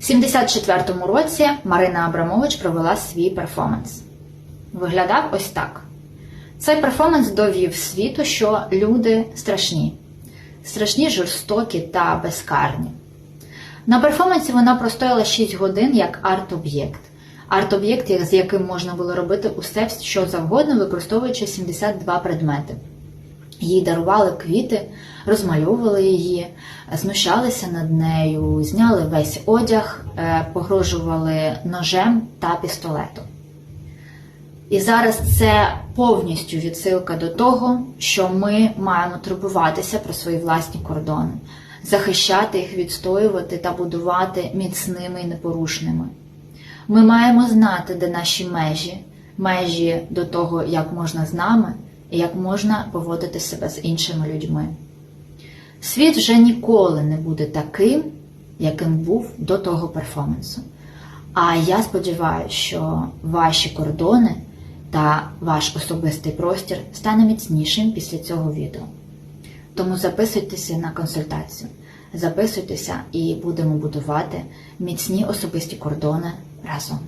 В 74-му році Марина Абрамович провела свій перформанс. Виглядав ось так. Цей перформанс довів світу, що люди страшні, страшні, жорстокі та безкарні. На перформансі вона простояла 6 годин як арт-об'єкт. Арт-об'єкт, з яким можна було робити усе, що завгодно, використовуючи 72 предмети. Їй дарували квіти, розмальовували її, знущалися над нею, зняли весь одяг, е, погрожували ножем та пістолетом. І зараз це повністю відсилка до того, що ми маємо турбуватися про свої власні кордони, захищати їх, відстоювати та будувати міцними і непорушними. Ми маємо знати, де наші межі, межі до того, як можна з нами як можна поводити себе з іншими людьми. Світ вже ніколи не буде таким, яким був до того перформансу. А я сподіваюся, що ваші кордони та ваш особистий простір стане міцнішим після цього відео. Тому записуйтеся на консультацію, записуйтеся і будемо будувати міцні особисті кордони разом.